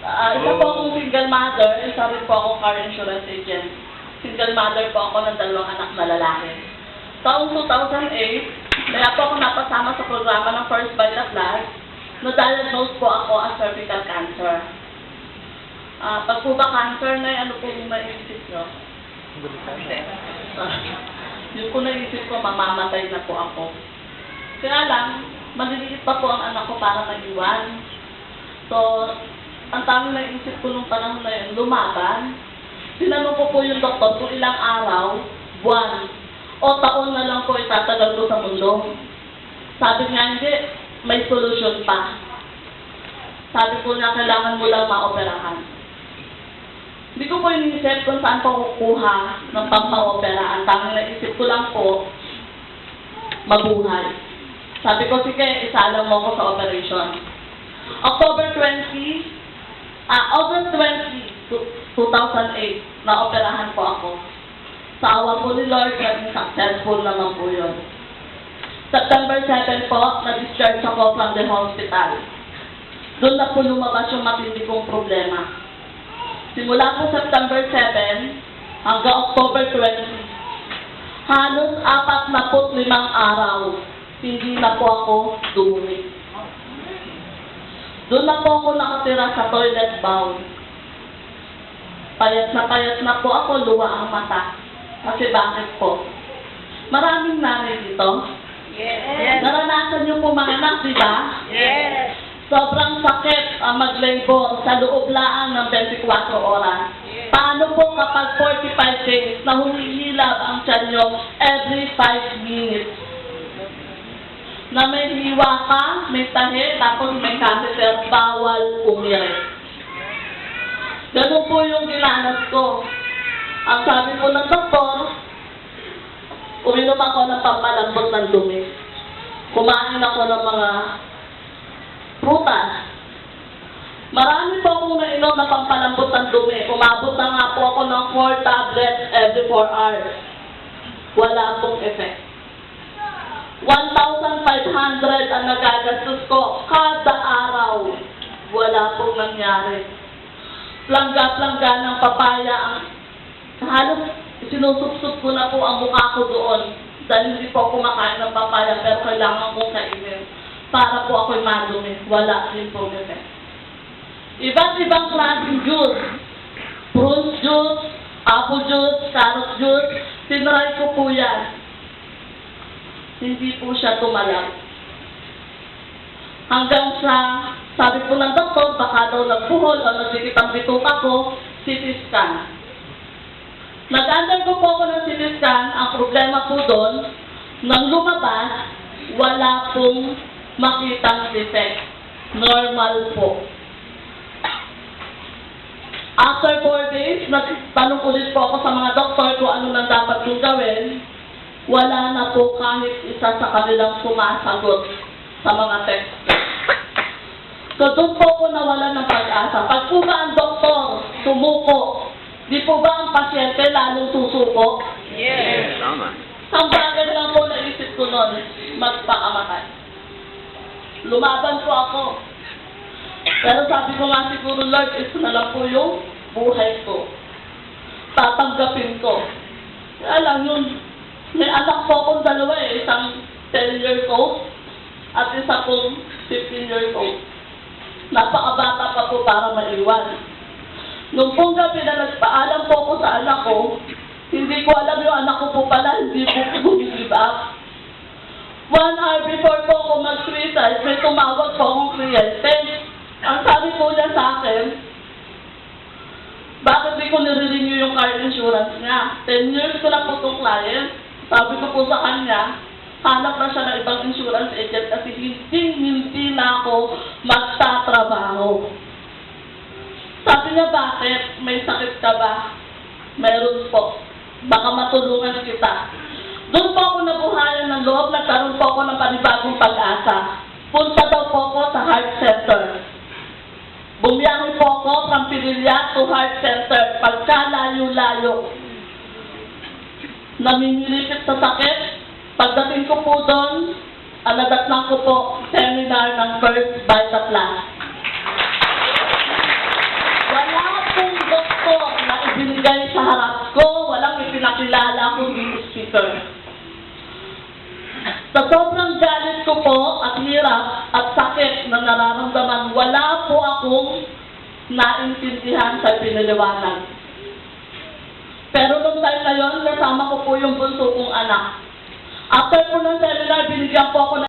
Ah, isa po akong single mother, isa rin po akong car insurance agent. Single mother po ako ng dalawang anak na lalaki. Taong 2008, kaya po ako napasama sa programa ng First Bite Plus, na-diagnose po ako as cervical cancer. Ah, pag po ba cancer na ano po yung naisip nyo? Ah, yung po naisip ko, mamamatay na po ako. Kaya lang, maliliit pa po ang anak ko para mag-iwan. So, ang tanging naisip ko nung panahon na yun, lumaban. Tinanong ko po yung doktor kung ilang araw, buwan, o taon na lang po itatagal ko sa mundo. Sabi niya, hindi, may solusyon pa. Sabi ko niya, kailangan mo lang maoperahan. Hindi ko po inisip kung saan pa kukuha ng pang-opera. Ang tanging naisip ko lang po, mabuhay. Sabi ko, sige, isalang mo ako sa operation. October 20, ah, August 20, tu- 2008, na-operahan po ako. Sa awa po ni Lord, naging successful naman po yun. September 7 po, na-discharge ako from the hospital. Doon na po lumabas yung matindi kong problema. Simula po September 7 hanggang October 20, halos apat na po limang araw, hindi na po ako dumuwi. Doon na po ako nakatira sa toilet bowl. Payat na payat na po ako, luwa ang mata. Kasi bakit po? Maraming nanay dito. Yes. Naranasan niyo po mga anak, di ba? Yes. Sobrang sakit ang mag-labor sa loob laan ng 24 oras. Paano po kapag 45 days na humihilab ang tiyan nyo every 5 minutes? Na may hiwa ka, may tahi, tapos may catheter, bawal umiyak. Ganun po yung dinanas ko. Ang sabi po ng doktor, uminom ako ng pampalambot ng dumi. Kumain ako ng mga prutas. Marami po akong nainom na pampalambot ng dumi. Umabot na nga po ako ng 4 tablets every 4 hours. Wala pong effect. 1,500 ang nagagastos ko kada araw. Wala pong nangyari. Plangga-plangga ng papaya ang halos sinusupsup ko na po ang mukha ko doon dahil hindi po ako kumakain ng papaya pero kailangan kong kainin para po ako'y madumi. Wala din po effect. Iba't ibang klaseng juice. Prune juice, apple juice, carrot juice. Tinry ko po yan. Hindi po siya tumalab. Hanggang sa, sabi po ng doktor, baka daw nagbuhol o nagdikit ang bituka ko, CT scan. Nag-undergo po ako ng CT scan, ang problema po doon, nang lumabas, wala pong makitang defect. Normal po. After four days, nagtanong ulit po ako sa mga doktor kung ano nang dapat kong gawin. Wala na po kahit isa sa kanilang sumasagot sa mga text. So doon po ako nawala ng pag-asa. Pag po ba ang doktor sumuko, di po ba ang pasyente lalong susuko? Yes. Tama. Ang bagay lang po naisip ko noon, magpakamatay. Lumaban po ako. Pero sabi ko nga siguro, Lord, ito na lang po yung buhay ko. Tatanggapin ko. Kaya lang yun, may anak po akong dalawa eh, isang 10 years old at isa pong 15 years old. Napakabata pa po para maiwan. Nung pong gabi na nagpaalam po ako sa anak ko, hindi ko alam yung anak ko po pala, hindi po bumibig up. One hour before po ako mag-suicide, may tumawag po akong kliyente. Ang sabi po niya sa akin, bakit di ko nire-renew yung car insurance niya? 10 years ko na po itong client. Sabi ko po sa kanya, hanap na siya ng ibang insurance agent kasi hindi, hindi na ako magtatrabaho. Sabi niya, bakit? May sakit ka ba? Meron po. Baka matulungan kita. Doon po ako nabuhayan ng loob, nagkaroon po ako ng panibagong pag-asa. Punta daw po ako sa heart center. Bumiyahe po ako from Pililla to heart center. Pagka namimililit sa sakit. Pagdating ko po doon, aladatlan ko po seminar ng First Vita Plus. Wala pong doktor na ibinigay sa harap ko, walang ipinakilala akong speaker. Sa sobrang galit ko po at hirap at sakit na nararamdaman, wala po akong naintindihan sa pinaliwanag. Pero nung time na yun, kasama ko po yung bunso kong anak. After po ng seminar, binigyan po ako